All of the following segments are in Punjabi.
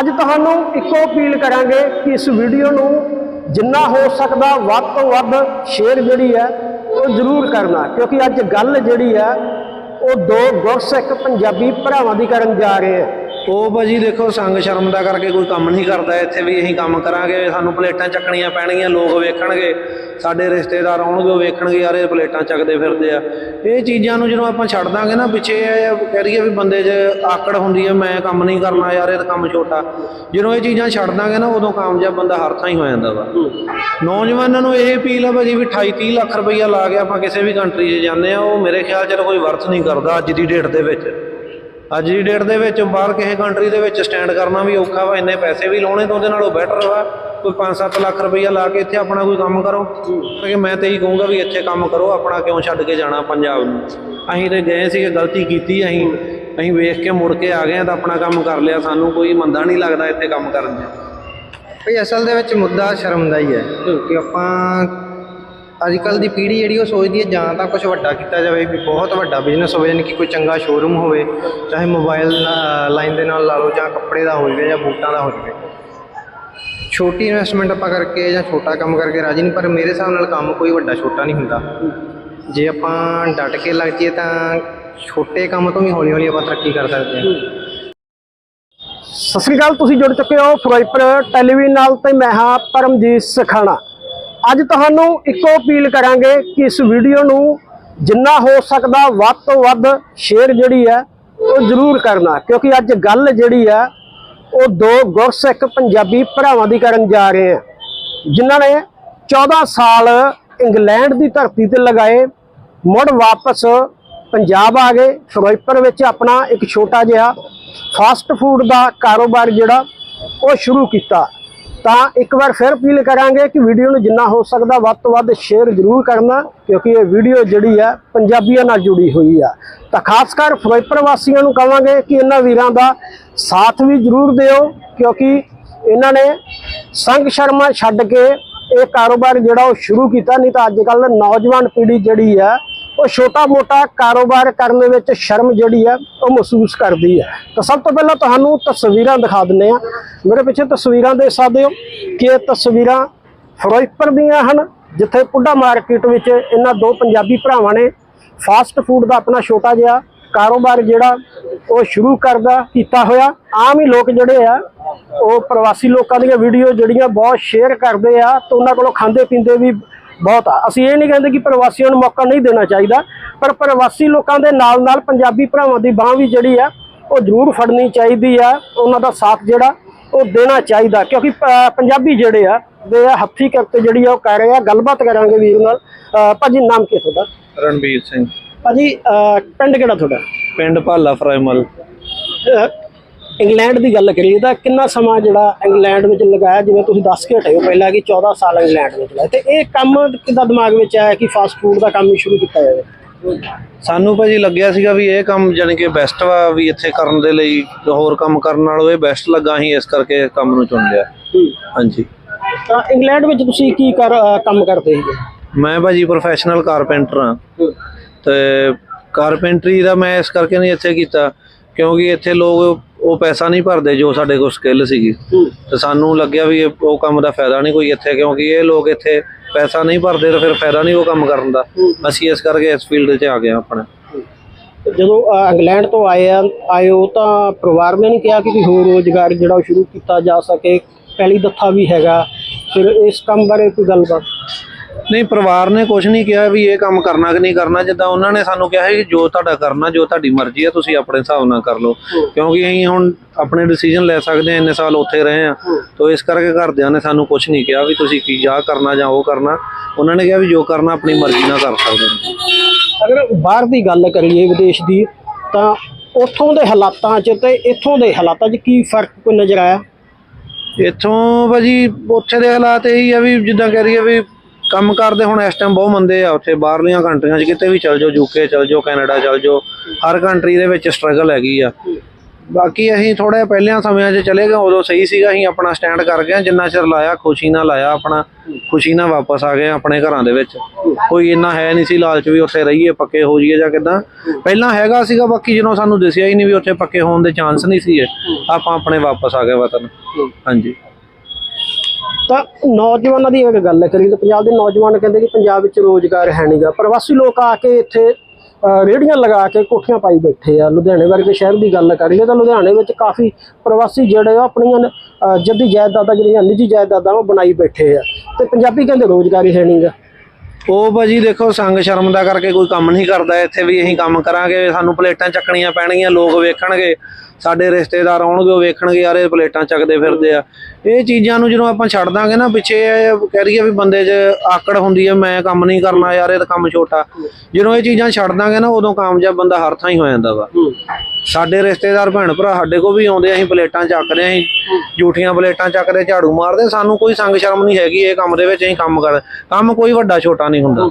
ਅੱਜ ਤੁਹਾਨੂੰ ਇੱਕੋ ਅਪੀਲ ਕਰਾਂਗੇ ਕਿ ਇਸ ਵੀਡੀਓ ਨੂੰ ਜਿੰਨਾ ਹੋ ਸਕਦਾ ਵੱਧ ਤੋਂ ਵੱਧ ਸ਼ੇਅਰ ਜਿਹੜੀ ਹੈ, ਉਹ ਜ਼ਰੂਰ ਕਰਨਾ। ਕਿਉਂਕਿ ਅੱਜ ਗੱਲ ਜਿਹੜੀ ਹੈ, ਉਹ ਦੋ ਗੁਰਸਿੱਖ ਪੰਜਾਬੀ ਭਰਾਵਾਂ ਦੀ ਕਰਨ ਜਾ ਰਹੇ ਹੈ। ਉਹ ਭਾਜੀ ਦੇਖੋ, ਸੰਗ ਸ਼ਰਮ ਦਾ ਕਰਕੇ ਕੋਈ ਕੰਮ ਨਹੀਂ ਕਰਦਾ। ਇੱਥੇ ਵੀ ਅਸੀਂ ਕੰਮ ਕਰਾਂਗੇ। ਸਾਨੂੰ ਪਲੇਟਾਂ ਚੱਕਣੀਆਂ ਪੈਣਗੀਆਂ, ਲੋਕ ਵੇਖਣਗੇ। ਸਾਡੇ ਰਿਸ਼ਤੇਦਾਰ ਆਉਣਗੇ, ਉਹ ਵੇਖਣਗੇ ਯਾਰ ਇਹ ਪਲੇਟਾਂ ਚੱਕਦੇ ਫਿਰਦੇ ਆ। ਇਹ ਚੀਜ਼ਾਂ ਨੂੰ ਜਦੋਂ ਆਪਾਂ ਛੱਡ ਦਾਂਗੇ ਨਾ, ਪਿੱਛੇ ਇਹ ਕਹਿ ਰਹੀਏ ਵੀ ਬੰਦੇ 'ਚ ਆਕੜ ਹੁੰਦੀ ਹੈ ਮੈਂ ਕੰਮ ਨਹੀਂ ਕਰਨਾ ਯਾਰ, ਇਹ ਤਾਂ ਕੰਮ ਛੋਟਾ। ਜਦੋਂ ਇਹ ਚੀਜ਼ਾਂ ਛੱਡ ਦਾਂਗੇ ਨਾ, ਉਦੋਂ ਕਾਮਯਾਬ ਬੰਦਾ ਹਰ ਥਾਂ ਹੀ ਹੋ ਜਾਂਦਾ ਵਾ। ਨੌਜਵਾਨਾਂ ਨੂੰ ਇਹ ਅਪੀਲ ਆ ਭਾਜੀ ਵੀ 28 30 ਲੱਖ ਰੁਪਈਆ ਲਾ ਕੇ ਆਪਾਂ ਕਿਸੇ ਵੀ ਕੰਟਰੀ 'ਚ ਜਾਂਦੇ ਆ, ਉਹ ਮੇਰੇ ਖਿਆਲ 'ਚ ਕੋਈ ਵਰਥ ਨਹੀਂ ਕਰਦਾ ਅੱਜ ਦੀ ਡੇਟ ਦੇ ਵਿੱਚ। ਅੱਜ ਦੀ ਡੇਟ ਦੇ ਵਿੱਚ ਬਾਹਰ ਕਿਸੇ ਕੰਟਰੀ ਦੇ ਵਿੱਚ ਸਟੈਂਡ ਕਰਨਾ ਵੀ ਔਖਾ ਵਾ ਇੰਨੇ ਪੈਸੇ ਵੀ ਲਾਉਣੇ ਤਾਂ ਉਹਦੇ ਨਾਲੋਂ ਬੈਟਰ ਵਾ। ਕੋਈ 5-7 ਲੱਖ ਰੁਪਈਆ ਲਾ ਕੇ ਇੱਥੇ ਆਪਣਾ ਕੋਈ ਕੰਮ ਕਰੋ। ਕਿ ਮੈਂ ਤੇ ਇਹੀ ਕਹੂੰਗਾ ਵੀ ਇੱਥੇ ਕੰਮ ਕਰੋ ਆਪਣਾ ਕਿਉਂ ਛੱਡ ਕੇ ਜਾਣਾ ਪੰਜਾਬ ਨੂੰ? ਅਸੀਂ ਤੇ ਗਏ ਸੀਗੇ ਗਲਤੀ ਕੀਤੀ ਅਸੀਂ ਅਸੀਂ ਵੇਖ ਕੇ ਮੁੜ ਕੇ ਆ ਗਏ ਤਾਂ ਆਪਣਾ ਕੰਮ ਕਰ ਲਿਆ। ਸਾਨੂੰ ਕੋਈ ਮੰਦਾ ਨਹੀਂ ਲੱਗਦਾ ਇੱਥੇ ਕੰਮ ਕਰਨ 'ਚ। ਭਈ ਅਸਲ ਦੇ ਵਿੱਚ ਮੁੱਦਾ ਸ਼ਰਮ ਦਾ ਹੀ ਹੈ। ਕਿ ਆਪਾਂ ਅੱਜ ਕੱਲ ਦੀ ਪੀੜ੍ਹੀ ਜਿਹੜੀ ਉਹ ਸੋਚਦੀ ਹੈ ਜਾਂ ਤਾਂ ਕੁਝ ਵੱਡਾ ਕੀਤਾ ਜਾਵੇ, ਵੀ ਬਹੁਤ ਵੱਡਾ ਬਿਜ਼ਨਸ ਹੋਵੇ, ਯਾਨੀ ਕਿ ਕੋਈ ਚੰਗਾ ਸ਼ੋਰੂਮ ਹੋਵੇ, ਚਾਹੇ ਮੋਬਾਈਲ ਲਾਈਨ ਦੇ ਨਾਲ ਲਾ ਲਓ, ਜਾਂ ਕੱਪੜੇ ਦਾ ਹੋ ਜਾਵੇ ਜਾਂ ਬੂਟਾਂ ਦਾ ਹੋ ਜਾਵੇ। ਛੋਟੀ ਇਨਵੈਸਟਮੈਂਟ ਆਪਾਂ ਕਰਕੇ ਜਾਂ ਛੋਟਾ ਕੰਮ ਕਰਕੇ ਰਾਜੀ ਨਹੀਂ, ਪਰ ਮੇਰੇ ਹਿਸਾਬ ਨਾਲ ਕੰਮ ਕੋਈ ਵੱਡਾ ਛੋਟਾ ਨਹੀਂ ਹੁੰਦਾ। ਜੇ ਆਪਾਂ ਡਟ ਕੇ ਲੱਗ ਜਾਈਏ ਤਾਂ ਛੋਟੇ ਕੰਮ ਤੋਂ ਵੀ ਹੌਲੀ ਹੌਲੀ ਆਪਾਂ ਤਰੱਕੀ ਕਰ ਸਕਦੇ ਹਾਂ। ਸਤਿ ਸ੍ਰੀ ਅਕਾਲ, ਤੁਸੀਂ ਜੁੜ ਚੁੱਕੇ ਹੋ ਫਿਰੋਜ਼ਪੁਰ ਟੈਲੀਵਿਜ਼ਨ ਨਾਲ ਤੇ ਮੈਂ ਹਾਂ ਪਰਮਜੀਤ ਸਖਾਣਾ। ਅੱਜ ਤੁਹਾਨੂੰ ਇੱਕੋ ਅਪੀਲ ਕਰਾਂਗੇ ਕਿ ਇਸ ਵੀਡੀਓ ਨੂੰ ਜਿੰਨਾ ਹੋ ਸਕਦਾ ਵੱਧ ਤੋਂ ਵੱਧ ਸ਼ੇਅਰ ਜਿਹੜੀ ਹੈ, ਉਹ ਜ਼ਰੂਰ ਕਰਨਾ, ਕਿਉਂਕਿ ਅੱਜ ਗੱਲ ਜਿਹੜੀ ਹੈ, ਉਹ ਦੋ ਗੁਰਸਿੱਖ ਪੰਜਾਬੀ ਭਰਾਵਾਂ ਦੀ ਕਰਨ ਜਾ ਰਹੇ ਆ ਜਿਨ੍ਹਾਂ ਨੇ 14 ਸਾਲ ਇੰਗਲੈਂਡ ਦੀ ਧਰਤੀ ਤੇ ਲਗਾਏ, ਮੁੜ ਵਾਪਸ ਪੰਜਾਬ ਆ ਗਏ, ਫਿਰੋਜ਼ਪੁਰ ਵਿੱਚ ਆਪਣਾ ਇੱਕ ਛੋਟਾ ਜਿਹਾ ਫਾਸਟ ਫੂਡ ਦਾ ਕਾਰੋਬਾਰ ਜਿਹੜਾ, ਉਹ ਸ਼ੁਰੂ ਕੀਤਾ। ਤਾਂ ਇੱਕ ਵਾਰ ਫਿਰ ਅਪੀਲ ਕਰਾਂਗੇ ਕਿ ਵੀਡੀਓ ਨੂੰ ਜਿੰਨਾ ਹੋ ਸਕਦਾ ਵੱਧ ਤੋਂ ਵੱਧ ਸ਼ੇਅਰ ਜ਼ਰੂਰ ਕਰਨਾ, ਕਿਉਂਕਿ ਇਹ ਵੀਡੀਓ ਜਿਹੜੀ ਹੈ ਪੰਜਾਬੀਆਂ ਨਾਲ ਜੁੜੀ ਹੋਈ ਆ। ਤਾਂ ਖਾਸ ਕਰ ਫਿਰੋਜ਼ਪੁਰ ਵਾਸੀਆਂ ਨੂੰ ਕਹਾਂਗੇ ਕਿ ਇਹਨਾਂ ਵੀਰਾਂ ਦਾ ਸਾਥ ਵੀ ਜ਼ਰੂਰ ਦਿਓ, ਕਿਉਂਕਿ ਇਹਨਾਂ ਨੇ ਸੰਗ ਸ਼ਰਮਾ ਛੱਡ ਕੇ ਇਹ ਕਾਰੋਬਾਰ ਜਿਹੜਾ ਉਹ ਸ਼ੁਰੂ ਕੀਤਾ, ਨਹੀਂ ਤਾਂ ਅੱਜ ਕੱਲ ਨੌਜਵਾਨ ਪੀੜ੍ਹੀ ਜਿਹੜੀ ਆ ਉਹ ਛੋਟਾ-ਮੋਟਾ ਕਾਰੋਬਾਰ ਕਰਨ ਦੇ ਵਿੱਚ ਸ਼ਰਮ ਜਿਹੜੀ ਆ, ਉਹ ਮਹਿਸੂਸ ਕਰਦੀ ਹੈ ਤਾਂ ਸਭ ਤੋਂ ਪਹਿਲਾਂ ਤੁਹਾਨੂੰ ਤਸਵੀਰਾਂ ਦਿਖਾ ਦਿੰਨੇ ਆ। ਮੇਰੇ ਪਿੱਛੇ ਤਸਵੀਰਾਂ ਦੇ ਸਕਦੇ ਹੋ ਕਿ ਇਹ ਤਸਵੀਰਾਂ ਫਿਰੋਜ਼ਪੁਰ ਦੀਆਂ ਹਨ, ਜਿੱਥੇ ਪੁੱਡਾ ਮਾਰਕੀਟ ਵਿੱਚ ਇਹਨਾਂ ਦੋ ਪੰਜਾਬੀ ਭਰਾਵਾਂ ਨੇ ਫਾਸਟ ਫੂਡ ਦਾ ਆਪਣਾ ਛੋਟਾ ਜਿਹਾ ਕਾਰੋਬਾਰ ਜਿਹੜਾ ਉਹ ਸ਼ੁਰੂ ਕਰਦਾ, ਕੀਤਾ ਹੋਇਆ। ਆਮ ਹੀ ਲੋਕ ਜਿਹੜੇ ਆ, ਉਹ ਪ੍ਰਵਾਸੀ ਲੋਕਾਂ ਦੀਆਂ ਵੀਡੀਓ ਜਿਹੜੀਆਂ ਬਹੁਤ ਸ਼ੇਅਰ ਕਰਦੇ ਆ, ਤੇ ਉਹਨਾਂ ਕੋਲੋਂ ਖਾਂਦੇ ਪੀਂਦੇ ਵੀ ਬਹੁਤ ਆ। ਅਸੀਂ ਇਹ ਨਹੀਂ ਕਹਿੰਦੇ ਕਿ ਪ੍ਰਵਾਸੀਆਂ ਨੂੰ ਮੌਕਾ ਨਹੀਂ ਦੇਣਾ ਚਾਹੀਦਾ ਪਰ ਪ੍ਰਵਾਸੀ ਲੋਕਾਂ ਦੇ ਨਾਲ ਨਾਲ ਪੰਜਾਬੀ ਭਰਾਵਾਂ ਦੀ ਬਾਹ ਵੀ ਜਿਹੜੀ ਆ ਉਹ ਜ਼ਰੂਰ ਫੜਨੀ ਚਾਹੀਦੀ ਆ। ਉਹਨਾਂ ਦਾ ਸਾਥ ਜਿਹੜਾ ਉਹ ਦੇਣਾ ਚਾਹੀਦਾ। ਕਿਉਂਕਿ ਪੰਜਾਬੀ ਜਿਹੜੇ ਆ ਦੇ ਹੱਥੀ ਕਰਤੇ ਜਿਹੜੀ ਆ ਉਹ ਕਰ ਰਹੇ ਆ ਗੱਲਬਾਤ ਕਰਾਂਗੇ ਵੀਰ ਨਾਲ। ਭਾਜੀ ਨਾਮ ਕੀ ਤੁਹਾਡਾ? ਰਣਬੀਰ ਸਿੰਘ। ਭਾਜੀ ਪਿੰਡ ਕਿਹੜਾ ਤੁਹਾਡਾ? ਪਿੰਡ ਭਾਲਾ ਫਰਾਈਮਲ। ਇੰਗਲੈਂਡ ਦੀ ਗੱਲ ਕਰੀਏ ਤਾਂ ਕਿੰਨਾ ਸਮਾਂ ਜਿਹੜਾ ਇੰਗਲੈਂਡ ਵਿੱਚ ਲਗਾਇਆ ਜਿਵੇਂ ਤੁਸੀਂ ਦੱਸ ਕੇ ਹਟੇ ਹੋ ਪਹਿਲਾਂ ਕਿ 14 ਸਾਲ ਇੰਗਲੈਂਡ ਵਿੱਚ ਲਾਇਆ ਤੇ ਇਹ ਕੰਮ ਕਿੱਦਾਂ ਦਿਮਾਗ ਵਿੱਚ ਆਇਆ ਕਿ ਫਾਸਟ ਫੂਡ ਦਾ ਕੰਮ ਹੀ ਸ਼ੁਰੂ ਕੀਤਾ ਜਾਵੇ? ਸਾਨੂੰ ਭਾਜੀ ਲੱਗਿਆ ਸੀਗਾ ਵੀ ਇਹ ਕੰਮ ਜਾਣੀ ਕਿ ਬੈਸਟ ਵਾ ਵੀ ਇੱਥੇ ਕਰਨ ਦੇ ਲਈ ਹੋਰ ਕੰਮ ਕਰਨ ਨਾਲੋਂ ਇਹ ਬੈਸਟ ਲੱਗਾ ਅਸੀਂ ਇਸ ਕਰਕੇ ਇਸ ਕੰਮ ਨੂੰ ਚੁਣ ਲਿਆ। ਹਾਂਜੀ। ਤਾਂ ਇੰਗਲੈਂਡ ਵਿੱਚ ਤੁਸੀਂ ਕੀ ਕਰ ਕੰਮ ਕਰਦੇ ਸੀਗੇ? ਮੈਂ ਭਾਜੀ ਪ੍ਰੋਫੈਸ਼ਨਲ ਕਾਰਪੈਂਟਰ ਹਾਂ। ਤੇ ਕਾਰਪੈਂਟਰੀ ਦਾ ਮੈਂ ਇਸ ਕਰਕੇ ਨਹੀਂ ਇੱਥੇ ਕੀਤਾ ਕਿਉਂਕਿ ਇੱਥੇ ਲੋਕ ਉਹ ਪੈਸਾ ਨਹੀਂ ਭਰਦੇ ਜੋ ਸਾਡੇ ਕੋਲ ਸਕਿੱਲ ਸੀਗੀ। ਤੇ ਸਾਨੂੰ ਲੱਗਿਆ ਵੀ ਇਹ- ਉਹ ਕੰਮ ਦਾ ਫਾਇਦਾ ਨਹੀਂ ਕੋਈ ਇੱਥੇ ਕਿਉਂਕਿ ਇਹ ਲੋਕ ਇੱਥੇ ਪੈਸਾ ਨਹੀਂ ਭਰਦੇ ਤਾਂ ਫਿਰ ਫਾਇਦਾ ਨਹੀਂ ਉਹ ਕੰਮ ਕਰਨ ਦਾ। ਅਸੀਂ ਇਸ ਕਰਕੇ ਇਸ ਫੀਲਡ 'ਚ ਆ ਗਏ ਹਾਂ ਆਪਣੇ। ਜਦੋਂ ਅਹ, ਇੰਗਲੈਂਡ ਤੋਂ ਆਏ ਆ ਆਏ ਹੋ ਤਾਂ ਪਰਿਵਾਰ ਨੇ ਨਹੀਂ ਕਿਹਾ ਕਿ ਕੋਈ ਹੋਰ ਰੋਜ਼ਗਾਰ ਜਿਹੜਾ ਉਹ ਸ਼ੁਰੂ ਕੀਤਾ ਜਾ ਸਕੇ। ਪਹਿਲੀ ਦੱਥਾ ਵੀ ਹੈਗਾ। ਫਿਰ ਇਸ ਕੰਮ ਬਾਰੇ ਕੋਈ ਗੱਲਬਾਤ? ਨਹੀਂ ਪਰਿਵਾਰ ਨੇ ਕੁਝ ਨਹੀਂ ਕਿਹਾ ਵੀ ਇਹ ਕੰਮ ਕਰਨਾ ਕਿ ਨਹੀਂ ਕਰਨਾ। ਜਿੱਦਾਂ ਉਹਨਾਂ ਨੇ ਸਾਨੂੰ ਕਿਹਾ ਕਿ ਜੋ ਤੁਹਾਡਾ ਕਰਨਾ ਜੋ ਤੁਹਾਡੀ ਮਰਜ਼ੀ ਹੈ ਤੁਸੀਂ ਆਪਣੇ ਹਿਸਾਬ ਨਾਲ ਕਰ ਲਓ। ਕਿਉਂਕਿ ਅਸੀਂ ਹੁਣ ਆਪਣੇ ਡਿਸੀਜਨ ਲੈ ਸਕਦੇ ਹਾਂ ਇੰਨੇ ਸਾਲ ਉੱਥੇ ਰਹੇ ਆ ਤੋਂ ਇਸ ਕਰਕੇ ਘਰਦਿਆਂ ਨੇ ਸਾਨੂੰ ਕੁਝ ਨਹੀਂ ਕਿਹਾ ਵੀ ਤੁਸੀਂ ਕੀ ਜਾ ਕਰਨਾ ਜਾਂ ਉਹ ਕਰਨਾ। ਉਹਨਾਂ ਨੇ ਕਿਹਾ ਵੀ ਜੋ ਕਰਨਾ ਆਪਣੀ ਮਰਜ਼ੀ ਨਾਲ ਕਰ ਸਕਦੇ ਹੋ। ਅਗਰ ਬਾਹਰ ਦੀ ਗੱਲ ਕਰੀਏ ਵਿਦੇਸ਼ ਦੀ ਤਾਂ ਉੱਥੋਂ ਦੇ ਹਾਲਾਤਾਂ 'ਚ ਤੇ ਇੱਥੋਂ ਦੇ ਹਾਲਾਤਾਂ 'ਚ ਕੀ ਫ਼ਰਕ ਕੋਈ ਨਜ਼ਰ ਆਇਆ? ਇੱਥੋਂ ਭਾਜੀ ਉੱਥੇ ਦੇ ਹਾਲਾਤ ਇਹੀ ਆ ਵੀ ਜਿੱਦਾਂ ਕਹਿ ਰਹੀਏ ਵੀ ਕੰਮ ਕਰਦੇ ਹੁਣ ਇਸ ਟਾਈਮ ਬਹੁਤ ਮੰਦੇ ਆ ਉੱਥੇ, ਬਾਹਰਲੀਆਂ ਕੰਟਰੀਆਂ 'ਚ ਕਿਤੇ ਵੀ ਚਲ ਜਾਓ ਯੂਕੇ ਚਲ ਜਾਓ ਕੈਨੇਡਾ ਚਲ ਜਾਓ, ਹਰ ਕੰਟਰੀ ਦੇ ਵਿੱਚ ਸਟਰਗਲ ਹੈਗੀ ਆ। ਬਾਕੀ ਅਸੀਂ ਥੋੜਾ ਪਹਿਲਿਆਂ ਸਮਿਆਂ 'ਚ ਚਲੇ ਗਏ, ਉਦੋਂ ਸਹੀ ਸੀਗਾ, ਅਸੀਂ ਆਪਣਾ ਸਟੈਂਡ ਕਰ ਗਏ, ਜਿੰਨਾ ਚਿਰ ਲਾਇਆ, ਖੁਸ਼ੀ ਨਾਲ ਲਾਇਆ, ਆਪਣਾ ਖੁਸ਼ੀ ਨਾਲ ਵਾਪਸ ਆ ਗਏ ਆਪਣੇ ਘਰਾਂ ਦੇ ਵਿੱਚ। ਕੋਈ ਇੰਨਾ ਹੈ ਨਹੀਂ ਸੀ ਲਾਲਚ ਵੀ ਉੱਥੇ ਰਹੀਏ, ਪੱਕੇ ਹੋ ਜਾਈਏ ਜਾਂ ਕਿਦਾਂ। ਪਹਿਲਾਂ ਹੈਗਾ ਸੀਗਾ, ਬਾਕੀ ਜਦੋਂ ਸਾਨੂੰ ਦਿਸਿਆ ਹੀ ਨਹੀਂ ਵੀ ਉੱਥੇ ਪੱਕੇ ਹੋਣ ਦੇ ਚਾਂਸ ਨਹੀਂ ਸੀ ਆਪਾਂ ਆਪਣੇ ਵਾਪਸ ਆ ਗਏ ਵਤਨ। ਹਾਂਜੀ। ਤਾਂ ਨੌਜਵਾਨਾਂ ਦੀ ਅਗਰ ਗੱਲ ਕਰੀਏ ਤਾਂ ਪੰਜਾਬ ਦੇ ਨੌਜਵਾਨ ਕਹਿੰਦੇ ਕਿ ਪੰਜਾਬ ਵਿੱਚ ਰੋਜ਼ਗਾਰ ਹੈ ਨਹੀਂਗਾ ਪ੍ਰਵਾਸੀ ਲੋਕ ਆ ਕੇ ਇੱਥੇ ਅਹ, ਰੇਹੜੀਆਂ ਲਗਾ ਕੇ ਕੋਠੀਆਂ ਪਾਈ ਬੈਠੇ ਆ ਲੁਧਿਆਣੇ ਵਰਗੇ ਸ਼ਹਿਰ ਦੀ ਗੱਲ ਕਰੀਏ ਤਾਂ ਲੁਧਿਆਣੇ ਵਿੱਚ ਕਾਫੀ ਪ੍ਰਵਾਸੀ ਜਿਹੜੇ ਆ ਆਪਣੀਆਂ ਅਹ, ਜੱਦੀ ਜਾਇਦਾਦਾਂ ਜਿਹੜੀਆਂ ਨਿੱਜੀ ਜਾਇਦਾਦਾਂ ਉਹ ਬਣਾਈ ਬੈਠੇ ਆ ਤੇ ਪੰਜਾਬੀ ਕਹਿੰਦੇ ਰੋਜ਼ਗਾਰ ਹੀ ਹੈ ਨਹੀਂਗਾ ਉਹ ਭਾਜੀ ਦੇਖੋ ਸੰਗ ਸ਼ਰਮ ਦਾ ਕਰਕੇ ਕੋਈ ਕੰਮ ਨਹੀਂ ਕਰਦਾ ਇੱਥੇ ਵੀ ਅਸੀਂ ਕੰਮ ਕਰਾਂਗੇ ਸਾਨੂੰ ਪਲੇਟਾਂ ਚੱਕਣੀਆਂ ਪੈਣਗੀਆਂ ਲੋਕ ਵੇਖਣਗੇ ਸਾਡੇ ਰਿਸ਼ਤੇਦਾਰ ਆਉਣਗੇ ਉਹ ਵੇਖਣਗੇ ਯਾਰ ਇਹ ਪਲੇਟਾਂ ਚੱਕਦੇ ਫਿਰਦੇ ਆ। ਇਹ ਚੀਜ਼ਾਂ ਨੂੰ ਜਦੋਂ ਆਪਾਂ ਛੱਡ ਦਾਂਗੇ ਨਾ ਪਿੱਛੇ ਕਹਿ ਰਹੀਏ ਵੀ ਬੰਦੇ 'ਚ ਆਕੜ ਹੁੰਦੀ ਹੈ ਮੈਂ ਕੰਮ ਨਹੀਂ ਕਰਨਾ ਯਾਰ ਇਹ ਤਾਂ ਕੰਮ ਛੋਟਾ। ਜਦੋਂ ਇਹ ਚੀਜ਼ਾਂ ਛੱਡ ਦਾਂਗੇ ਨਾ ਉਦੋਂ ਕਾਮਯਾਬ ਬੰਦਾ ਹਰ ਥਾਂ ਹੀ ਹੋ ਜਾਂਦਾ ਵਾ। ਸਾਡੇ ਰਿਸ਼ਤੇਦਾਰ ਭੈਣ ਭਰਾ ਸਾਡੇ ਕੋਲ ਵੀ ਆਉਂਦੇ ਆ, ਅਸੀਂ ਪਲੇਟਾਂ ਚੱਕਦੇ ਆ ਅਸੀਂ ਝੂਠੀਆਂ ਪਲੇਟਾਂ ਚੱਕਦੇ ਝਾੜੂ ਮਾਰਦੇ ਸਾਨੂੰ ਕੋਈ ਸੰਗ ਸ਼ਰਮ ਨਹੀਂ ਹੈਗੀ ਇਹ ਕੰਮ ਦੇ ਵਿੱਚ ਅਸੀਂ ਕੰਮ ਕਰਦੇ। ਕੰਮ ਕੋਈ ਵੱਡਾ ਛੋਟਾ ਨਹੀਂ ਹੁੰਦਾ।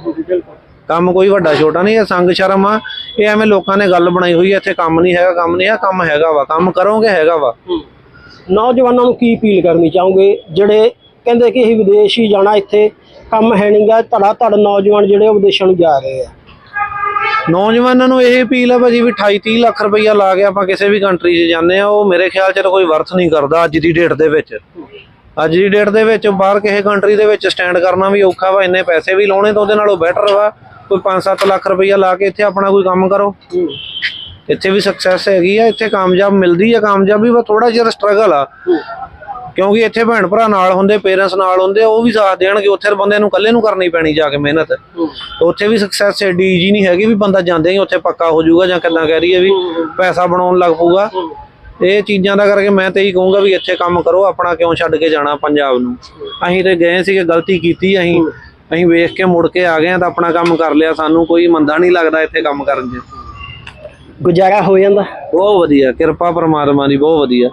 ਕੰਮ ਕੋਈ ਵੱਡਾ ਛੋਟਾ ਨਹੀਂ ਇਹ ਸੰਗ ਸ਼ਰਮ ਆ। ਇਹ ਐਵੇਂ ਲੋਕਾਂ ਨੇ ਗੱਲ ਬਣਾਈ ਹੋਈ ਹੈ ਇੱਥੇ ਕੰਮ ਨਹੀਂ ਹੈਗਾ ਕੰਮ ਨਹੀਂ ਆ ਕੰਮ ਹੈਗਾ ਵਾ ਕੰਮ ਕਰੋਗੇ ਹੈਗਾ ਵਾ। ਨੌਜਵਾਨਾਂ ਨੂੰ ਕੀ ਅਪੀਲ ਕਰਨੀ ਚਾਹੋਗੇ? ਜਿਹੜੇ ਕਹਿੰਦੇ ਕਿ ਅਸੀਂ ਵਿਦੇਸ਼ ਹੀ ਜਾਣਾ ਇੱਥੇ ਕੰਮ ਹੈ ਨਹੀਂਗਾ ਧੜਾ ਧੜ ਨੌਜਵਾਨ ਜਿਹੜੇ ਉਹ ਵਿਦੇਸ਼ਾਂ ਨੂੰ ਜਾ ਰਹੇ ਆ। ਨੌਜਵਾਨਾਂ ਨੂੰ ਇਹ ਅਪੀਲ ਆ ਭਾਜੀ ਵੀ 28 30 ਲੱਖ ਰੁਪਈਆ ਲਾ ਕੇ ਆਪਾਂ ਕਿਸੇ ਵੀ ਕੰਟਰੀ 'ਚ ਜਾਂਦੇ ਆ ਉਹ ਮੇਰੇ ਖਿਆਲ 'ਚ ਤਾਂ ਕੋਈ ਵਰਥ ਨਹੀਂ ਕਰਦਾ ਅੱਜ ਦੀ ਡੇਟ ਦੇ ਵਿੱਚ। ਅੱਜ ਦੀ ਡੇਟ ਦੇ ਵਿੱਚ ਬਾਹਰ ਕਿਸੇ ਕੰਟਰੀ ਦੇ ਵਿੱਚ ਸਟੈਂਡ ਕਰਨਾ ਵੀ ਔਖਾ ਵਾ ਇੰਨੇ ਪੈਸੇ ਵੀ ਲਾਉਣੇ ਤਾਂ ਉਹਦੇ ਨਾਲੋਂ ਬੈਟਰ ਵਾ। ਕੋਈ 5-7 ਲੱਖ ਰੁਪਈਆ ਲਾ ਕੇ ਇੱਥੇ ਆਪਣਾ ਕੋਈ ਕੰਮ ਕਰੋ। ਇੱਥੇ ਵੀ ਸਕਸੈਸ ਹੈਗੀ ਆ ਇੱਥੇ ਕਾਮਯਾਬ ਮਿਲਦੀ ਆ ਕਾਮਯਾਬੀ ਵਾ ਥੋੜਾ ਜਿਹਾ ਸਟਰਗਲ ਆ। ਕਿਉਂਕਿ ਇੱਥੇ ਭੈਣ ਭਰਾ ਨਾਲ ਹੁੰਦੇ ਪੇਰੈਂਟਸ ਨਾਲ ਹੁੰਦੇ ਉਹ ਵੀ ਸਾਥ ਦੇਣਗੇ ਉੱਥੇ ਬੰਦੇ ਨੂੰ ਇਕੱਲੇ ਨੂੰ ਕਰਨੀ ਪੈਣੀ ਜਾ ਕੇ ਮਿਹਨਤ। ਉੱਥੇ ਵੀ ਸਕਸੈਸ ਏਡੀ ਈਜੀ ਨਹੀਂ ਹੈਗੀ ਵੀ ਬੰਦਾ ਜਾਂਦੇ ਹੀ ਉੱਥੇ ਪੱਕਾ ਹੋ ਜਾਊਗਾ ਜਾਂ ਕਿੱਦਾਂ ਕਹਿ ਰਹੀਏ ਵੀ ਪੈਸਾ ਬਣਾਉਣ ਲੱਗ ਪਊਗਾ। ਇਹ ਚੀਜ਼ਾਂ ਦਾ ਕਰਕੇ ਮੈਂ ਤੇ ਇਹੀ ਕਹੂੰਗਾ ਵੀ ਇੱਥੇ ਕੰਮ ਕਰੋ ਆਪਣਾ ਕਿਉਂ ਛੱਡ ਕੇ ਜਾਣਾ ਪੰਜਾਬ ਨੂੰ। ਅਸੀਂ ਤੇ ਗਏ ਸੀਗੇ ਗਲਤੀ ਕੀਤੀ ਅਸੀਂ। ਅਸੀਂ ਵੇਖ ਕੇ ਮੁੜ ਕੇ ਆ ਗਏ ਆ ਤਾਂ ਆਪਣਾ ਕੰਮ ਕਰ ਲਿਆ ਸਾਨੂੰ ਕੋਈ ਮੰਦਾ ਨਹੀਂ ਲੱਗਦਾ ਇੱਥੇ ਕੰਮ ਕਰਨ 'ਚ। ਗੁਜ਼ਾਰਾ ਹੋ ਜਾਂਦਾ। ਬਹੁਤ ਵਧੀਆ ਕਿਰਪਾ ਪਰਮਾਤਮਾ ਦੀ ਬਹੁਤ ਵਧੀਆ।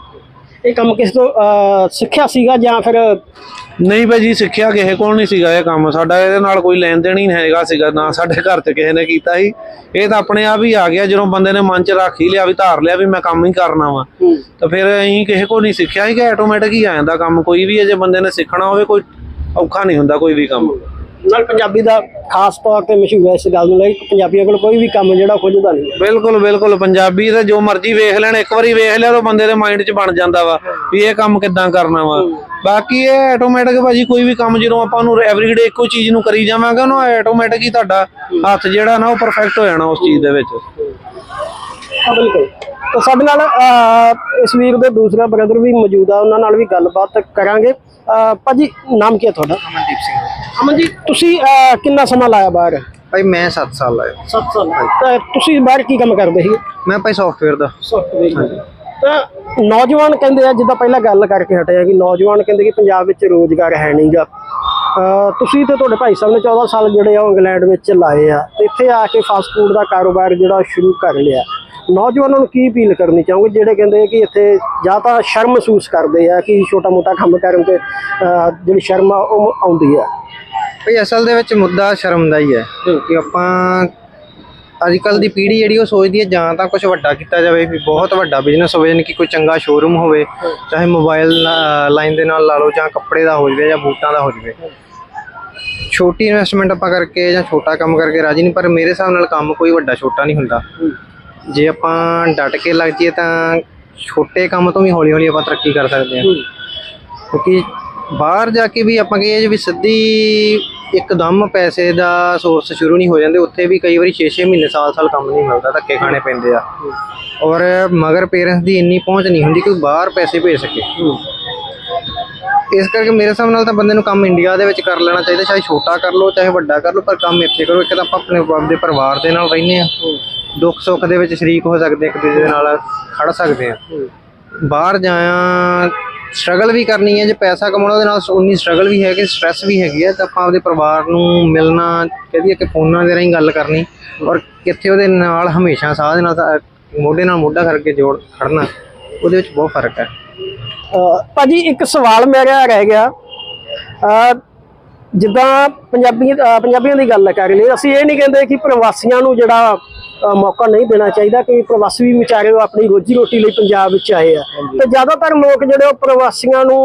ਇਹ ਕੰਮ ਕਿਸ ਤੋਂ ਅਹ, ਸਿੱਖਿਆ ਸੀਗਾ ਜਾਂ ਫਿਰ ਨਹੀਂ ਭਾਜੀ ਸਿੱਖਿਆ ਕਿਸੇ ਕੋਲ ਨਹੀਂ ਸੀਗਾ ਇਹ ਕੰਮ। ਸਾਡਾ ਇਹਦੇ ਨਾਲ ਕੋਈ ਲੈਣ ਦੇਣ ਹੀ ਨਹੀਂ ਹੈਗਾ ਸੀਗਾ ਨਾ ਸਾਡੇ ਘਰ 'ਚ ਕਿਸੇ ਨੇ ਕੀਤਾ ਸੀ। ਇਹ ਤਾਂ ਆਪਣੇ ਆਪ ਹੀ ਆ ਗਿਆ ਜਦੋਂ ਬੰਦੇ ਨੇ ਮਨ 'ਚ ਰੱਖ ਹੀ ਲਿਆ ਵੀ ਧਾਰ ਲਿਆ ਵੀ ਮੈਂ ਕੰਮ ਹੀ ਕਰਨਾ ਵਾ। ਤਾਂ ਫਿਰ ਅਸੀਂ ਕਿਸੇ ਕੋਲ ਨਹੀਂ ਸਿੱਖਿਆ ਸੀ ਕਿ ਆਟੋਮੈਟਿਕ ਹੀ ਆ ਜਾਂਦਾ ਕੰਮ। ਕੋਈ ਵੀ ਹੈ ਜੇ ਬੰਦੇ ਨੇ ਸਿੱਖਣਾ ਹੋਵੇ ਕੋਈ ਔਖਾ ਨਹੀਂ ਹੁੰਦਾ ਕੋਈ ਵੀ ਕੰਮ। ਨਾਲ ਪੰਜਾਬੀ ਦਾ ਖਾਸ ਤੌਰ ਤੇ ਮਸ਼ਹੂਰ ਹੈ ਇਸ ਗੱਲ ਨੂੰ ਲੈ ਕੇ ਪੰਜਾਬੀਆਂ ਕੋਲ ਕੋਈ ਵੀ ਕੰਮ ਜਿਹੜਾ ਖੁੱਜਦਾ ਨਹੀਂ। ਬਿਲਕੁਲ ਬਿਲਕੁਲ। ਪੰਜਾਬੀ ਤੇ ਜੋ ਮਰਜ਼ੀ ਵੇਖ ਲੈਣ ਇੱਕ ਵਾਰੀ ਵੇਖ ਲਿਆ ਤਾਂ ਬੰਦੇ ਦੇ ਮਾਈਂਡ 'ਚ ਬਣ ਜਾਂਦਾ ਵਾ ਵੀ ਇਹ ਕੰਮ ਕਿੱਦਾਂ ਕਰਨਾ ਵਾ। ਬਾਕੀ ਇਹ ਆਟੋਮੈਟਿਕ ਭਾਜੀ ਕੋਈ ਵੀ ਕੰਮ ਜਦੋਂ ਆਪਾਂ ਨੂੰ ਐਵਰੀਡੇ ਇੱਕੋ ਚੀਜ਼ ਨੂੰ ਕਰੀ ਜਾਵਾਂਗੇ ਨਾ ਆਟੋਮੈਟਿਕ ਹੀ ਤੁਹਾਡਾ ਹੱਥ ਜਿਹੜਾ ਨਾ ਉਹ ਪਰਫੈਕਟ ਹੋ ਜਾਣਾ ਉਸ ਚੀਜ਼ ਦੇ ਵਿੱਚ। ਬਿਲਕੁਲ। ਤਾਂ ਸਾਡੇ ਨਾਲ ਇਸ ਵੀਰ ਦੇ ਦੂਸਰਾ ਬ੍ਰਦਰ ਵੀ ਮੌਜੂਦ ਆ ਉਹਨਾਂ ਨਾਲ ਵੀ ਗੱਲਬਾਤ ਕਰਾਂਗੇ। ਭਾਜੀ ਨਾਮ ਕੀ ਹੈ ਤੁਹਾਡਾ? ਅਮਨਦੀਪ ਸਿੰਘ। ਅਮਨ ਜੀ ਤੁਸੀਂ ਕਿੰਨਾ ਸਮਾਂ ਲਾਇਆ ਬਾਹਰ? ਭਾਈ ਮੈਂ 7 ਸਾਲ ਲਾਇਆ। 7 ਸਾਲ। ਤਾਂ ਤੁਸੀਂ ਬਾਹਰ ਕੀ ਕੰਮ ਕਰਦੇ ਸੀ? ਮੈਂ ਭਾਈ ਸੌਫਟਵੇਅਰ ਦਾ। ਤਾਂ ਨੌਜਵਾਨ ਕਹਿੰਦੇ ਆ ਜਿੱਦਾਂ ਪਹਿਲਾਂ ਗੱਲ ਕਰਕੇ ਹਟਿਆ ਕਿ ਨੌਜਵਾਨ ਕਹਿੰਦੇ ਕਿ ਪੰਜਾਬ ਵਿੱਚ ਰੋਜ਼ਗਾਰ ਹੈ ਨਹੀਂਗਾ ਤੁਸੀਂ ਤੇ ਤੁਹਾਡੇ ਭਾਈ ਸਾਹਿਬ ਨੇ 14 ਸਾਲ ਜਿਹੜੇ ਆ ਇੰਗਲੈਂਡ ਵਿੱਚ ਲਾਏ ਆ। ਤੇ ਇੱਥੇ ਆ ਕੇ ਫਾਸਟ ਫੂਡ ਦਾ ਕਾਰੋਬਾਰ ਜਿਹੜਾ ਸ਼ੁਰੂ ਕਰ ਲਿਆ। ਨੌਜਵਾਨਾਂ ਨੂੰ ਕੀ ਅਪੀਲ ਕਰਨੀ ਚਾਹੋਗੇ? ਜਿਹੜੇ ਕਹਿੰਦੇ ਕਿ ਇੱਥੇ ਜਾਂ ਤਾਂ ਸ਼ਰਮ ਮਹਿਸੂਸ ਕਰਦੇ ਆ ਕਿ ਛੋਟਾ ਮੋਟਾ ਕੰਮ ਕਰਨ ਤੇ ਜਿਹੜੀ ਸ਼ਰਮ ਆ ਉਹ ਆਉਂਦੀ ਆ। ਭਾਈ ਅਸਲ ਦੇ ਵਿੱਚ ਮੁੱਦਾ ਸ਼ਰਮ ਦਾ ਹੀ ਹੈ। ਕਿ ਆਪਾਂ ਅੱਜ ਕੱਲ ਦੀ ਪੀੜ੍ਹੀ ਜਿਹੜੀ ਉਹ ਸੋਚਦੀ ਹੈ ਜਾਂ ਤਾਂ ਕੁਝ ਵੱਡਾ ਕੀਤਾ ਜਾਵੇ ਵੀ ਬਹੁਤ ਵੱਡਾ ਬਿਜ਼ਨਸ ਹੋਵੇ ਯਾਨੀ ਕਿ ਕੋਈ ਚੰਗਾ ਸ਼ੋਰੂਮ ਹੋਵੇ ਚਾਹੇ ਮੋਬਾਈਲ ਲਾਈਨ ਦੇ ਨਾਲ ਲਾ ਲਓ ਜਾਂ ਕੱਪੜੇ ਦਾ ਹੋ ਜਾਵੇ ਜਾਂ ਬੂਟਾਂ ਦਾ ਹੋ ਜਾਵੇ। ਛੋਟੀ ਇਨਵੈਸਟਮੈਂਟ ਆਪਾਂ ਕਰਕੇ ਜਾਂ ਛੋਟਾ ਕੰਮ ਕਰਕੇ ਰਾਜੀ ਨਹੀਂ ਪਰ ਮੇਰੇ ਹਿਸਾਬ ਨਾਲ ਕੰਮ ਕੋਈ ਵੱਡਾ ਛੋਟਾ ਨਹੀਂ ਹੁੰਦਾ। ਜੇ ਆਪਾਂ ਡਟ ਕੇ ਲੱਗ ਜਾਈਏ ਤਾਂ ਛੋਟੇ ਕੰਮ ਤੋਂ ਵੀ ਹੌਲੀ ਹੌਲੀ ਆਪਾਂ ਤਰੱਕੀ ਕਰ ਸਕਦੇ ਹਾਂ। ਕਿਉਂਕਿ ਬਾਹਰ ਜਾ ਕੇ ਵੀ ਆਪਾਂ ਕਹੀਏ ਵੀ ਸਿੱਧੀ ਇੱਕਦਮ ਪੈਸੇ ਦਾ ਸੋਰਸ ਸ਼ੁਰੂ ਨਹੀਂ ਹੋ ਜਾਂਦੇ ਉੱਥੇ ਵੀ ਕਈ ਵਾਰੀ 6-6 ਮਹੀਨੇ ਸਾਲ-ਸਾਲ ਕੰਮ ਨਹੀਂ ਮਿਲਦਾ ਧੱਕੇ ਖਾਣੇ ਪੈਂਦੇ ਆ। ਔਰ ਮਗਰ ਪੇਰੈਂਟਸ ਦੀ ਇੰਨੀ ਪਹੁੰਚ ਨਹੀਂ ਹੁੰਦੀ ਕਿ ਉਹ ਬਾਹਰ ਪੈਸੇ ਭੇਜ ਸਕੇ। ਇਸ ਕਰਕੇ ਮੇਰੇ ਹਿਸਾਬ ਨਾਲ ਤਾਂ ਬੰਦੇ ਨੂੰ ਕੰਮ ਇੰਡੀਆ ਦੇ ਵਿੱਚ ਕਰ ਲੈਣਾ ਚਾਹੀਦਾ ਚਾਹੇ ਛੋਟਾ ਕਰ ਲਓ ਚਾਹੇ ਵੱਡਾ ਕਰ ਲਓ ਪਰ ਕੰਮ ਇੱਥੇ ਕਰੋ ਇੱਕ ਤਾਂ ਆਪਾਂ ਆਪਣੇ ਆਪਦੇ ਪਰਿਵਾਰ ਦੇ ਨਾਲ ਰਹਿੰਦੇ ਆ ਦੁੱਖ ਸੁੱਖ ਦੇ ਵਿੱਚ ਸ਼ਰੀਕ ਹੋ ਸਕਦੇ ਇੱਕ ਦੂਜੇ ਦੇ ਨਾਲ ਖੜ ਸਕਦੇ ਆ। ਬਾਹਰ ਜਾਇਆ ਸਟਰਗਲ ਵੀ ਕਰਨੀ ਹੈ ਜੇ ਪੈਸਾ ਕਮਾਉਣਾ ਉਹਦੇ ਨਾਲ ਉਨੀ ਸਟਰਗਲ ਵੀ ਹੈ ਕਿ ਸਟ੍ਰੈਸ ਵੀ ਹੈਗੀ ਹੈ ਤਾਂ ਆਪਾਂ ਆਪਦੇ ਪਰਿਵਾਰ ਨੂੰ ਮਿਲਣਾ ਕਹਦੀ ਕਿ ਫੋਨਾਂ ਦੇ ਰਾਹੀਂ ਗੱਲ ਕਰਨੀ ਔਰ ਕਿੱਥੇ ਉਹਦੇ ਨਾਲ ਹਮੇਸ਼ਾ ਸਾਹ ਦੇ ਨਾਲ ਮੋਢੇ ਨਾਲ ਮੋਢਾ ਕਰਕੇ ਜੋੜ ਖੜਨਾ ਉਹਦੇ ਵਿੱਚ ਬਹੁਤ ਫ਼ਰਕ ਹੈ। ਭਾਜੀ ਇੱਕ ਸਵਾਲ ਮੇਰਾ ਰਹਿ ਗਿਆ। ਜਿੱਦਾਂ ਪੰਜਾਬੀ ਪੰਜਾਬੀਆਂ ਦੀ ਗੱਲ ਕਰ ਲਈ ਅਸੀਂ ਇਹ ਨਹੀਂ ਕਹਿੰਦੇ ਕਿ ਪ੍ਰਵਾਸੀਆਂ ਨੂੰ ਜਿਹੜਾ ਮੌਕਾ ਨਹੀਂ ਦੇਣਾ ਚਾਹੀਦਾ ਕਿ ਪ੍ਰਵਾਸੀ ਵੀ ਵਿਚਾਰੇ ਉਹ ਆਪਣੀ ਰੋਜੀ ਰੋਟੀ ਲਈ ਪੰਜਾਬ ਵਿੱਚ ਆਏ ਆ। ਤੇ ਜ਼ਿਆਦਾਤਰ ਲੋਕ ਜਿਹੜੇ ਉਹ ਪ੍ਰਵਾਸੀਆਂ ਨੂੰ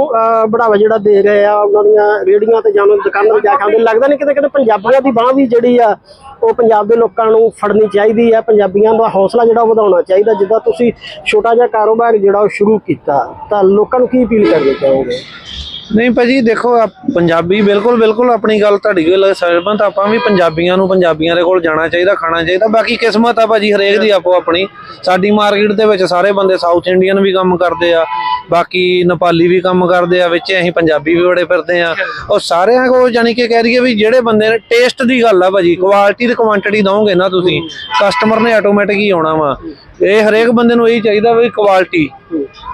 ਬੜਾਵਾ ਜਿਹੜਾ ਦੇ ਰਹੇ ਆ ਉਹਨਾਂ ਦੀਆਂ ਰੇੜੀਆਂ ਤੇ ਜਾਂ ਉਹਨਾਂ ਦੁਕਾਨਾਂ ਤੇ ਜਾ ਕੇ ਆਉਂਦੇ। ਲੱਗਦਾ ਨਹੀਂ ਕਿਤੇ ਕਿਤੇ ਪੰਜਾਬੀਆਂ ਦੀ ਬਾਹ ਵੀ ਜਿਹੜੀ ਆ ਉਹ ਪੰਜਾਬ ਦੇ ਲੋਕਾਂ ਨੂੰ ਫੜਨੀ ਚਾਹੀਦੀ ਆ। ਪੰਜਾਬੀਆਂ ਦਾ ਹੌਸਲਾ ਜਿਹੜਾ ਵਧਾਉਣਾ ਚਾਹੀਦਾ। ਜਿੱਦਾਂ ਤੁਸੀਂ ਛੋਟਾ ਜਿਹਾ ਕਾਰੋਬਾਰ ਜਿਹੜਾ ਉਹ ਸ਼ੁਰੂ ਕੀਤਾ ਤਾਂ ਲੋਕਾਂ ਨੂੰ ਕੀ ਅਪੀਲ ਕਰਨੀ ਚਾਹੋਗੇ? ਨਹੀਂ ਭਾਜੀ ਦੇਖੋ ਪੰਜਾਬੀ ਬਿਲਕੁਲ ਬਿਲਕੁਲ ਆਪਣੀ ਗੱਲ ਤੁਹਾਡੀ ਗੱਲ ਸਰਬੰਤ ਆਪਾਂ ਵੀ ਪੰਜਾਬੀਆਂ ਨੂੰ ਪੰਜਾਬੀਆਂ ਦੇ ਕੋਲ ਜਾਣਾ ਚਾਹੀਦਾ ਖਾਣਾ ਚਾਹੀਦਾ। ਬਾਕੀ ਕਿਸਮਤ ਆ ਭਾਜੀ ਹਰੇਕ ਦੀ ਆਪੋ ਆਪਣੀ। ਸਾਡੀ ਮਾਰਕੀਟ ਦੇ ਵਿੱਚ ਸਾਰੇ ਬੰਦੇ ਸਾਊਥ ਇੰਡੀਅਨ ਵੀ ਕੰਮ ਕਰਦੇ ਆ ਬਾਕੀ ਨੇਪਾਲੀ ਵੀ ਕੰਮ ਕਰਦੇ ਆ ਵਿੱਚ ਅਸੀਂ ਪੰਜਾਬੀ ਵੀ ਬੜੇ ਫਿਰਦੇ ਆ। ਉਹ ਸਾਰਿਆਂ ਕੋਲ ਜਾਨੀ ਕਿ ਕਹਿ ਰਹੀਏ ਵੀ ਜਿਹੜੇ ਬੰਦੇ ਨੇ ਟੇਸਟ ਦੀ ਗੱਲ ਆ ਭਾਜੀ ਕੁਆਲਿਟੀ ਤੇ ਕੁਆਂਟੀਟੀ ਦਵੋਗੇ ਨਾ ਤੁਸੀਂ ਕਸਟਮਰ ਨੇ ਆਟੋਮੈਟਿਕ ਹੀ ਆਉਣਾ ਵਾ। ਇਹ ਹਰੇਕ ਬੰਦੇ ਨੂੰ ਇਹੀ ਚਾਹੀਦਾ ਵੀ ਕੁਆਲਿਟੀ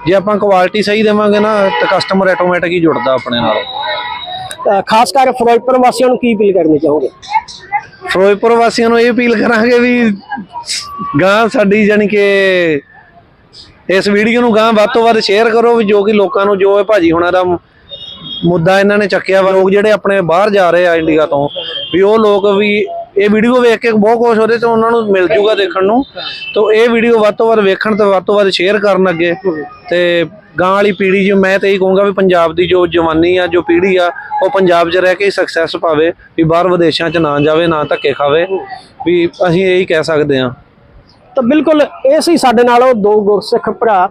ਜੇ ਆਪਾਂ ਕੁਆਲਿਟੀ ਸਹੀ ਦੇਵਾਂਗੇ ਨਾ ਤਾਂ ਕਸਟਮਰ ਆਟੋਮੈਟਿਕ ਹੀ ਜੁੜਦਾ ਆਪਣੇ ਨਾਲ। ਖਾਸ ਕਰ ਫਿਰੋਜ਼ਪੁਰ ਵਾਸੀਆਂ ਨੂੰ ਕੀ ਅਪੀਲ ਕਰਨੀ ਚਾਹੋਗੇ? ਫਿਰੋਜ਼ਪੁਰ ਵਾਸੀਆਂ ਨੂੰ ਇਹ ਅਪੀਲ ਕਰਾਂਗੇ ਵੀ ਗਾਂ ਸਾਡੀ ਜਾਨੀ ਕਿ ਇਸ ਵੀਡੀਓ ਨੂੰ ਗਾਂ ਵੱਧ ਤੋਂ ਵੱਧ ਸ਼ੇਅਰ ਕਰੋ ਵੀ ਜੋ ਕਿ ਲੋਕਾਂ ਨੂੰ ਜੋ ਹੈ ਭਾਜੀ ਹੁਣਾਂ ਦਾ ਮੁੱਦਾ ਇਹਨਾਂ ਨੇ ਚੱਕਿਆ ਵਾ ਲੋਕ ਜਿਹੜੇ ਆਪਣੇ ਬਾਹਰ ਜਾ ਰਹੇ ਆ ਇੰਡੀਆ ਤੋਂ ਵੀ ਉਹ ਲੋਕ ਵੀ ਇਹ ਵੀਡੀਓ ਵੇਖ ਕੇ ਬਹੁਤ ਖੁਸ਼ ਹੋ ਰਹੇ ਤੇ ਉਹਨਾਂ ਨੂੰ ਮਿਲ ਜੂਗਾ ਦੇਖਣ ਨੂੰ। ਤਾਂ ਇਹ ਵੀਡੀਓ ਵੱਧ ਤੋਂ ਵੱਧ ਵੇਖਣ ਤੇ ਵੱਧ ਤੋਂ ਵੱਧ ਸ਼ੇਅਰ ਕਰਨ ਅੱਗੇ। ਤੇ ਗਾਂ ਵਾਲੀ ਪੀੜ੍ਹੀ ਜੀ, ਮੈਂ ਤਾਂ ਇਹ ਕਹੂੰਗਾ ਵੀ ਪੰਜਾਬ ਦੀ ਜੋ ਜਵਾਨੀ ਆ, ਜੋ ਪੀੜ੍ਹੀ ਆ, ਉਹ ਪੰਜਾਬ 'ਚ ਰਹਿ ਕੇ ਸਕਸੈਸ ਪਾਵੇ, ਵੀ ਬਾਹਰ ਵਿਦੇਸ਼ਾਂ 'ਚ ਨਾ ਜਾਵੇ, ਨਾ ਧੱਕੇ ਖਾਵੇ, ਵੀ ਅਸੀਂ ਇਹੀ ਕਹਿ ਸਕਦੇ ਹਾਂ। ਤਾਂ ਬਿਲਕੁਲ ਇਹ ਸੀ ਸਾਡੇ ਨਾਲ ਉਹ ਦੋ ਗੁਰਸਿੱਖ ਭਰਾ,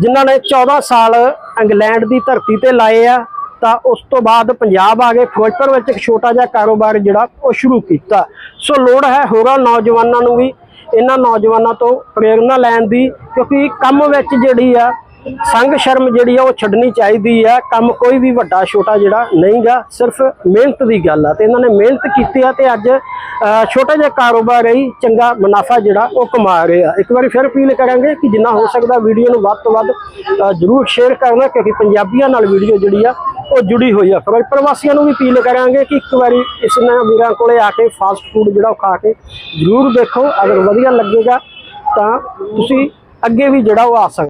ਜਿਨ੍ਹਾਂ ਨੇ 14 ਸਾਲ ਇੰਗਲੈਂਡ ਦੀ ਧਰਤੀ ਤੇ ਲਾਏ ਆ। ਤਾਂ ਉਸ ਤੋਂ ਬਾਅਦ ਪੰਜਾਬ ਆ ਗਏ, ਫਿਰੋਜ਼ਪੁਰ ਵਿੱਚ ਇੱਕ ਛੋਟਾ ਜਿਹਾ ਕਾਰੋਬਾਰ ਜਿਹੜਾ ਉਹ ਸ਼ੁਰੂ ਕੀਤਾ। ਸੋ ਲੋੜ ਹੈ ਹੋਰਾਂ ਨੌਜਵਾਨਾਂ ਨੂੰ ਵੀ, ਇਹਨਾਂ ਨੌਜਵਾਨਾਂ ਤੋਂ ਪ੍ਰੇਰਣਾ ਲੈਣ ਦੀ, ਕਿਉਂਕਿ ਕੰਮ ਵਿੱਚ ਜਿਹੜੀ ਆ, ਸੰਗ ਸ਼ਰਮ ਜਿਹੜੀ ਆ ਉਹ ਛੱਡਣੀ ਚਾਹੀਦੀ ਆ। ਕੰਮ ਕੋਈ ਵੀ ਵੱਡਾ, ਛੋਟਾ ਜਿਹੜਾ ਨਹੀਂਗਾ, ਸਿਰਫ ਮਿਹਨਤ ਦੀ ਗੱਲ ਆ। ਤੇ ਇਹਨਾਂ ਨੇ ਮਿਹਨਤ ਕੀਤੀ ਆ ਤੇ ਅੱਜ ਛੋਟਾ ਜਿਹਾ ਕਾਰੋਬਾਰ ਹੈ ਚੰਗਾ ਮੁਨਾਫਾ ਜਿਹੜਾ ਉਹ ਕਮਾ ਰਹੇ ਆ। ਇੱਕ ਵਾਰੀ ਫਿਰ ਅਪੀਲ ਕਰਾਂਗੇ ਕਿ ਜਿੰਨਾ ਹੋ ਸਕਦਾ ਵੀਡੀਓ ਨੂੰ ਵੱਧ ਤੋਂ ਵੱਧ ਜ਼ਰੂਰ ਸ਼ੇਅਰ ਕਰਨਾ, ਕਿਉਂਕਿ ਪੰਜਾਬੀਆਂ ਨਾਲ ਵੀਡੀਓ ਜਿਹੜੀ ਆ ਉਹ ਜੁੜੀ ਹੋਈ ਆ। ਫਿਰ ਪ੍ਰਵਾਸੀਆਂ ਨੂੰ ਵੀ ਅਪੀਲ ਕਰਾਂਗੇ ਕਿ ਇੱਕ ਵਾਰੀ ਇਸ ਨਾਲ ਵੀਰਾਂ ਕੋਲੇ ਆ ਕੇ ਫਾਸਟ ਫੂਡ ਜਿਹੜਾ ਉਹ ਖਾ ਕੇ ਜ਼ਰੂਰ ਦੇਖੋ। ਅਗਰ ਵਧੀਆ ਲੱਗੇਗਾ ਤਾਂ ਤੁਸੀਂ ਅੱਗੇ ਵੀ ਜਿਹੜਾ ਉਹ ਆ ਸਕਦੇ